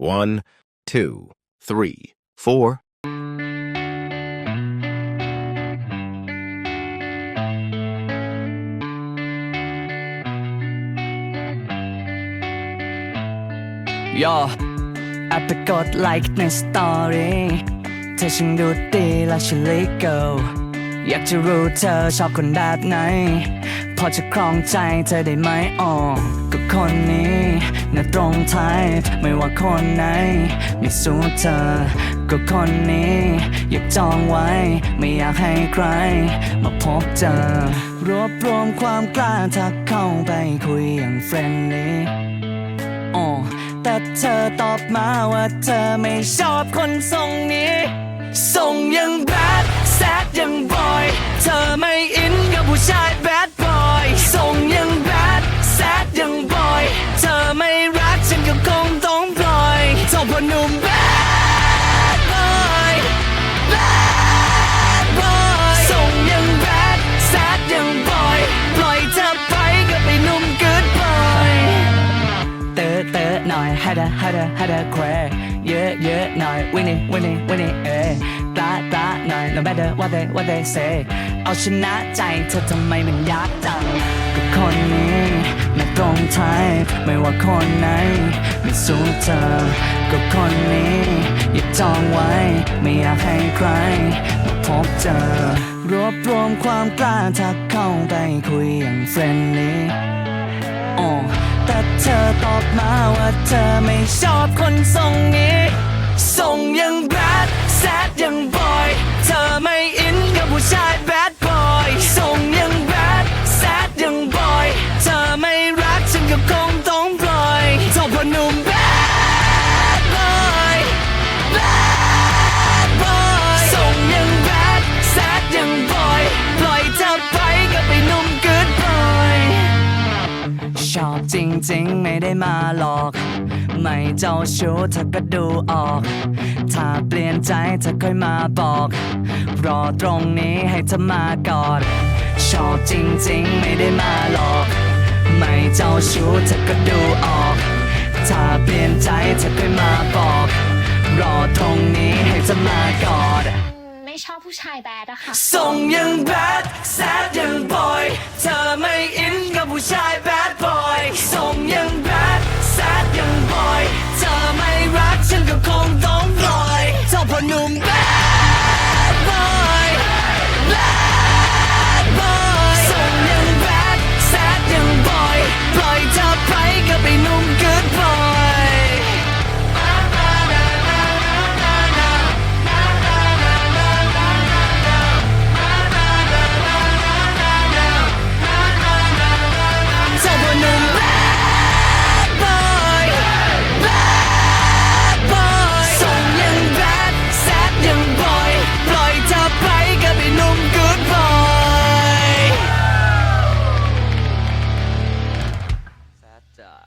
One, two, three, four. ย่อแอปไปกดไลค์ในสตอรี่เธอช่างดูดีและฉันลิเกิลอยากจะรู้เธอชอบคนแบบไหน พอจะครองใจเธอได้ไหมอ๋อ คนนี้น่าตรงไทยไม่ว่าคนไหน ไม่สู้เธอ ก็คนนี้ อยากจองไว้ ไม่อยากให้ใคร มาพบเจอ รวบรวมความกล้าทักเข้าไปคุยอย่างเฟรนลี่อ๋อแต่เธอตอบมาว่าเธอไม่ชอบคนทรงนี้ ทรงยังแบดแซดยังบอย เธอไม่ น่อยฮัดาฮัดาฮัดาแควเยอะเยอะหน่อยวินนี่วินนี่วินนี่เอตาตาหน่อย no matter what they what they say เอาชนะใจเธอทำไมมันยากจังก็คนนี้ไม่ตรงไทยไม่ว่าคนไหนไม่สู้เธอก็คนนี้อย่าจองไว้ ไม่อยากให้ใครมาพบเจอ รวบรวมความกล้าทักเข้าไปคุยอย่างเฟรนลี่อ๋อ เธอตอบมาว่าเธอไม่ชอบคนทรงนี้ทรงยังแบดแซดยังบอย เธอไม่ ชอบจริงๆ ไม่ได้มาหลอก ไม่เจ้าชู้เธอก็ดูออก ถ้าเปลี่ยนใจเธอค่อยมาบอก รอตรงนี้ให้เธอมากอด ชอบจริงๆ ไม่ได้มาหลอก ไม่เจ้าชู้เธอก็ดูออก ถ้าเปลี่ยนใจเธอค่อยมาบอก รอตรงนี้ให้เธอมากอด ไม่ชอบผู้ชายแบดอะค่ะทรงยังแบดแซดยังบอย เธอไม่อินกับ ผู้ชายแบดบอยทรงยังแบดแซดยังบอย